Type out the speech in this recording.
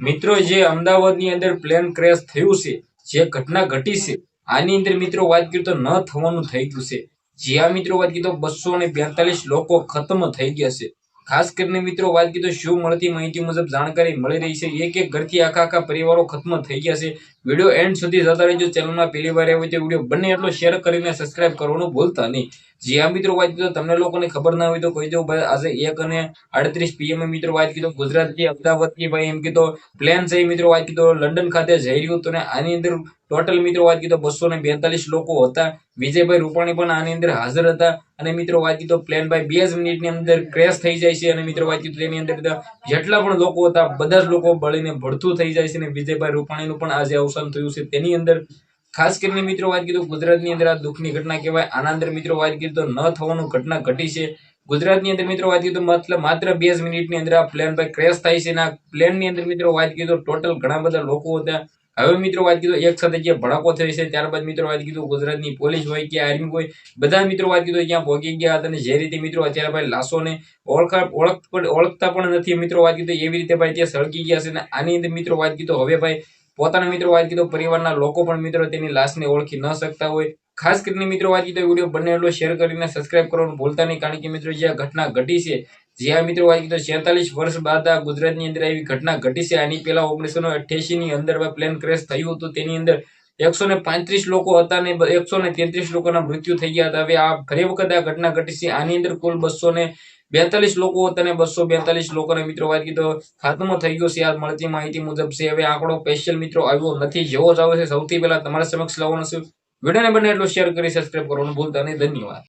મિત્રો, જે અમદાવાદની અંદર પ્લેન ક્રેશ થયું છે, જે ઘટના ઘટી છે, આની અંદર મિત્રો વાત કરીએ તો ન થવાનું થઈ ગયું છે. જ્યાં મિત્રો વાત કરીએ તો બસો ને બેતાલીસ લોકો ખતમ થઈ ગયા છે. ખાસ કરીને મિત્રો વાત કરીએ તો શું મળતી માહિતી મુજબ જાણકારી મળી રહી છે. એક એક ઘરથી આખા આખા પરિવારો ખતમ થઈ ગયા છે. વીડિયો એન્ડ સુધી જતા રહેજો. ચેનલમાં પહેલી વાર આવ્યો તો વીડિયો બંને એટલો શેર કરીને સબસ્ક્રાઇબ કરવાનું ભૂલતા નહીં. જે આ મિત્રો વાત કીધું તમને લોકોને ખબર ના હોય તો કહી દઉં, ભાઈ, આજે એક અને આડત્રીસ પીએમ મિત્રો વાત કીધો ગુજરાતથી અમદાવાદથી ભાઈ, એમ કીધો પ્લેન છે મિત્રો વાત કીધો, લંડન ખાતે જઈ રહ્યું તો આની અંદર ટોટલ મિત્રો વાત કીધો, બસો ને બેતાલીસ લોકો હતા. વિજયભાઈ રૂપાણી પણ આની અંદર હાજર હતા અને મિત્રો વાત કીધો પ્લેન ભાઈ બે જ મિનિટની અંદર ક્રેશ થઈ જાય છે અને મિત્રો વાત કીધું, તેની અંદર જેટલા પણ લોકો હતા, બધા જ લોકો બળીને ભડથું થઈ જાય છે અને વિજયભાઈ રૂપાણીનું પણ આજે અવસાન થયું છે. તેની અંદર ખાસ કરીને મિત્રો વાત કીધું ગુજરાતની અંદર આ દુઃખની ઘટના કહેવાય. આના અંદર મિત્રો વાત કીધું ન થવાનું ઘટના ઘટી છે. ગુજરાતની અંદર મિત્રો વાત કીધું મતલબ માત્ર બે જ મિનિટની અંદર આ પ્લેન પર ક્રેશ થાય છે આ પ્લેનની અંદર મિત્રો વાત કીધું ટોટલ ઘણા બધા લોકો હતા. હવે મિત્રો વાત કીધું એક સાથે જે ભડાકો થયો છે, ત્યારબાદ મિત્રો વાત કીધું ગુજરાતની પોલીસ હોય કે આર્મી હોય, બધા મિત્રો વાત કીધું ત્યાં ભોગી ગયા હતા અને જે રીતે મિત્રો અત્યારે ભાઈ લાશોને ઓળખા, ઓળખ, ઓળખતા પણ નથી મિત્રો વાત કીધું એવી રીતે ભાઈ ત્યાં સળગી ગયા છે અને આની અંદર મિત્રો વાત કીધું હવે ભાઈ પોતાના મિત્રો વાત કીધું, પરિવારના લોકો પણ મિત્રો તેની લાશને ઓળખી ન શકતા હોય. ખાસ કરીને મિત્રો વાત કીધું, વીડિયો બંને એટલો શેર કરીને સબસ્ક્રાઇબ કરવાનું ભૂલતા નહીં, કારણ કે મિત્રો જે ઘટના ઘટી છે, જે આ મિત્રો વાત કીધું, છેતાલીસ વર્ષ બાદ આ ગુજરાતની અંદર એવી ઘટના ઘટી છે. આની પહેલા ઓગણીસો ની અંદર પ્લેન ક્રેશ થયું હતું, તેની અંદર એકસો ને પાંત્રીસ લોકો હતા ને એકસો ને તેત્રીસ લોકોના મૃત્યુ થઈ ગયા હતા. હવે આ ફરી વખત આ ઘટના ઘટી છે. આની અંદર કુલ બસો ને બેતાલીસ લોકો હતા ને બસો બેતાલીસ લોકોને મિત્રો વાત કીધો ખાતમો થઈ ગયો છે. આ મળતી માહિતી મુજબ છે. હવે આંકડો સ્પેશિયલ મિત્રો આવ્યો નથી, જેવો જ આવે છે. સૌથી પહેલા તમારા સમક્ષ લાવવાનો છે. વિડીયોને બને એટલો શેર કરી સબસ્ક્રાઈબ કરવાનું ભૂલતા નહીં. ધન્યવાદ.